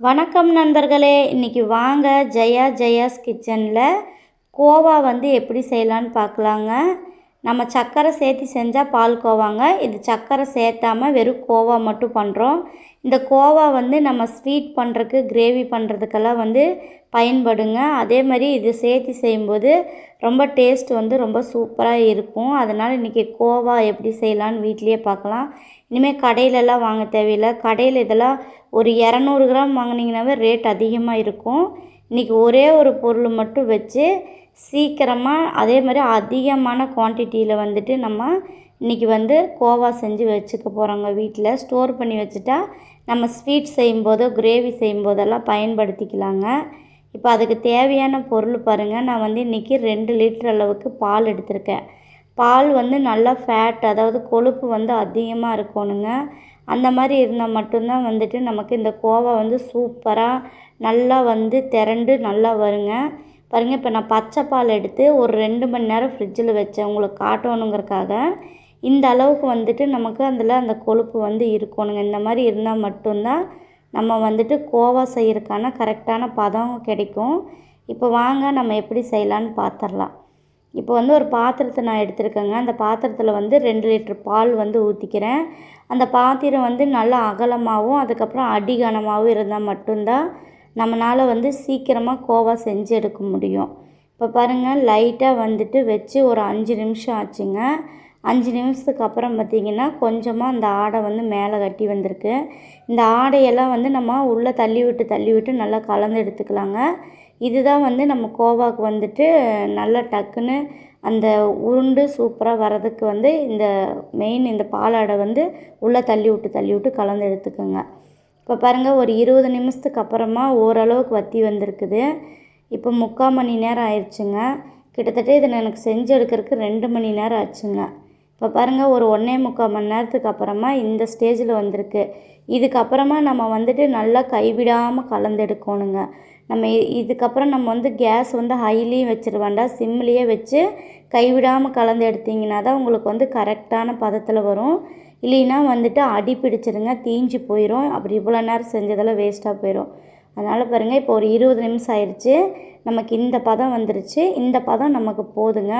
வணக்கம் நண்பர்களே இன்றைக்கி வாங்க ஜெயா ஜெயாஸ் கிச்சனில் கோவா வந்து எப்படி செய்யலான்னு பார்க்கலாங்க. நம்ம சர்க்கரை சேர்த்து செஞ்சால் பால் கோவாங்க. இது சர்க்கரை சேர்த்தாம வெறும் கோவா மட்டும் பண்ணுறோம் இந்த கோவா வந்து நம்ம ஸ்வீட் பண்ணுறதுக்கு கிரேவி பண்ணுறதுக்கெல்லாம் வந்து பயன்படுங்க. அதே மாதிரி இது சேர்த்து செய்யும்போது ரொம்ப டேஸ்ட் வந்து ரொம்ப சூப்பராக இருக்கும். அதனால் இன்றைக்கி கோவா எப்படி செய்யலான்னு வீட்லேயே பார்க்கலாம். இனிமேல் கடையிலலாம் வாங்க தேவையில்லை. கடையில் இதெல்லாம் ஒரு இரநூறு கிராம் வாங்கினீங்கனாவே ரேட் அதிகமாக இருக்கும். இன்றைக்கி ஒரே ஒரு பொருள் மட்டும் வச்சு சீக்கிரமாக அதே மாதிரி அதிகமான குவான்டிட்டியில் வந்துட்டு நம்ம இன்றைக்கி வந்து கோவா செஞ்சு வச்சுக்க போகிறோங்க வீட்டில் ஸ்டோர் பண்ணி வச்சுட்டா நம்ம ஸ்வீட் செய்யும்போதோ கிரேவி செய்யும்போதெல்லாம் பயன்படுத்திக்கலாங்க. இப்போ அதுக்கு தேவையான பொருள் பாருங்கள் நான் வந்து இன்றைக்கி ரெண்டு லிட்டர் அளவுக்கு பால் எடுத்திருக்கேன். பால் வந்து நல்லா ஃபேட் அதாவது கொழுப்பு வந்து அதிகமாக இருக்கணுங்க. அந்த மாதிரி இருந்தால் மட்டும்தான் வந்துட்டு நமக்கு இந்த கோவா வந்து சூப்பராக நல்லா வந்து திரண்டு நல்லா வருங்க. பாருங்கள் இப்போ நான் பச்சை பால் எடுத்து ஒரு ரெண்டு மணி நேரம் ஃப்ரிட்ஜில் வச்சேன். உங்களுக்கு காட்டணுங்கிறக்காக. இந்த அளவுக்கு வந்துட்டு நமக்கு அதில் அந்த கொழுப்பு வந்து இருக்கணுங்க. இந்த மாதிரி இருந்தால் மட்டும்தான் நம்ம வந்துட்டு கோவா செய்கிறக்கான கரெக்டான பதம் கிடைக்கும். இப்போ வாங்க நம்ம எப்படி செய்யலான்னு பார்த்துடலாம் இப்போ வந்து ஒரு பாத்திரத்தை நான் எடுத்திருக்கேங்க. அந்த பாத்திரத்தில் வந்து ரெண்டு லிட்டர் பால் வந்து ஊற்றிக்கிறேன் அந்த பாத்திரம் வந்து நல்லா அகலமாகவும் அதுக்கப்புறம் அடிகனமாகவும் இருந்தால் மட்டும்தான் நம்மளால் வந்து சீக்கிரமாக கோவா செஞ்சு எடுக்க முடியும். இப்போ பாருங்கள் லைட்டாக வந்துட்டு வச்சு ஒரு அஞ்சு நிமிஷம் ஆச்சுங்க. அஞ்சு நிமிஷத்துக்கு அப்புறம் பார்த்திங்கன்னா கொஞ்சமாக அந்த ஆடை வந்து மேலே கட்டி வந்திருக்கு. இந்த ஆடையெல்லாம் வந்து நம்ம உள்ளே தள்ளி விட்டு தள்ளி விட்டு நல்லா கலந்து எடுத்துக்கலாங்க. இதுதான் வந்து நம்ம கோவாக்கு வந்துட்டு நல்லா டக்குன்னு அந்த உருண்டு சூப்பராக வர்றதுக்கு வந்து இந்த மெயின் இந்த பாலாடை வந்து உள்ளே தள்ளி விட்டு தள்ளி விட்டு கலந்து எடுத்துக்கோங்க. இப்போ பாருங்கள் ஒரு இருபது நிமிஷத்துக்கு அப்புறமா ஓரளவுக்கு வத்தி வந்திருக்குது. இப்போ முக்கால் மணி நேரம் ஆயிடுச்சுங்க. கிட்டத்தட்ட இதை எனக்கு செஞ்சு எடுக்கிறதுக்கு ரெண்டு மணி நேரம் ஆச்சுங்க. இப்போ பாருங்கள் ஒரு ஒன்றே முக்கால் மணி நேரத்துக்கு அப்புறமா இந்த ஸ்டேஜில் வந்திருக்கு. இதுக்கப்புறமா நம்ம வந்துட்டு நல்லா கைவிடாமல் கலந்தெடுக்கணுங்க நம்ம இதுக்கப்புறம் நம்ம வந்து கேஸ் வந்து ஹைலியும் வச்சிட வேண்டாம். சிம்லேயே வச்சு கைவிடாமல் கலந்து எடுத்திங்கன்னா தான் உங்களுக்கு வந்து கரெக்டான பதத்தில் வரும். இல்லைன்னா வந்துட்டு அடி பிடிச்சிருங்க தீஞ்சு போயிடும் அப்படி இவ்வளோ நேரம் செஞ்சதெல்லாம் வேஸ்ட்டாக போயிடும் அதனால் பாருங்கள் இப்போ ஒரு இருபது நிமிஷம் ஆயிடுச்சு நமக்கு இந்த பதம் வந்துருச்சு. இந்த பதம் நமக்கு போதுங்க.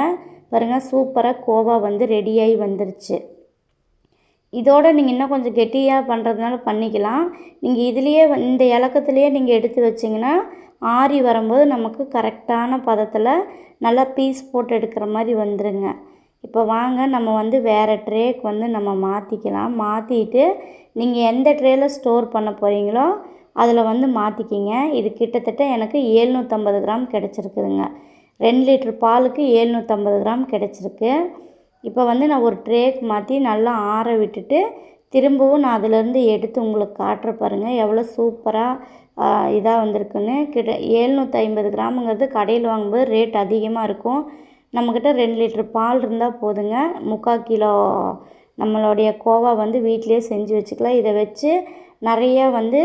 பாருங்கள் சூப்பராக கோவா வந்து ரெடியாகி வந்துருச்சு. இதோடு நீங்கள் இன்னும் கொஞ்சம் கெட்டியாக பண்ணுறதுனால பண்ணிக்கலாம். நீங்கள் இதுலேயே இந்த இலக்கத்துலேயே நீங்கள் எடுத்து வச்சிங்கன்னா ஆறி வரும்போது நமக்கு கரெக்டான பதத்தில் நல்லா பீஸ் போட்டு எடுக்கிற மாதிரி வந்துடுங்க இப்போ வாங்க நம்ம வந்து வேறு ட்ரேக்கு வந்து நம்ம மாற்றிக்கலாம் மாற்றிட்டு நீங்கள் எந்த ட்ரேயில் ஸ்டோர் பண்ண போகிறீங்களோ அதில் வந்து மாற்றிக்கிங்க இது கிட்டத்தட்ட எனக்கு ஏழ்நூற்றம்பது கிராம் கிடச்சிருக்குதுங்க. ரெண்டு லிட்ரு பாலுக்கு ஏழ்நூற்றம்பது கிராம் கிடச்சிருக்கு. இப்போ வந்து நான் ஒரு ட்ரேக்கு மாற்றி நல்லா ஆற விட்டுட்டு திரும்பவும் நான் அதிலேருந்து எடுத்து உங்களுக்கு காட்டுற பாருங்கள் எவ்வளோ சூப்பராக இதாக வந்திருக்குன்னு. கிட்ட ஏழ்நூற்றி ஐம்பது கிராமுங்கிறது கடையில் வாங்கும்போது ரேட் அதிகமாக இருக்கும். நம்மக்கிட்ட ரெண்டு லிட்ரு பால் இருந்தால் போதுங்க. முக்கால் கிலோ நம்மளுடைய கோவா வந்து வீட்டிலே செஞ்சு வச்சுக்கலாம். இதை வச்சு நிறைய வந்து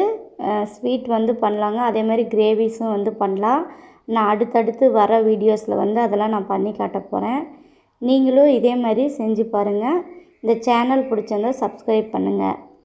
ஸ்வீட் வந்து பண்ணலாங்க. அதே மாதிரி கிரேவிஸும் வந்து பண்ணலாம். நான் அடுத்தடுத்து வர வீடியோஸில் வந்து அதெல்லாம் நான் பண்ணி காட்ட போகிறேன் நீங்களும் இதே மாதிரி செஞ்சு பாருங்கள் இந்த சேனல் பிடிச்சிருந்தால் சப்ஸ்கிரைப் பண்ணுங்கள்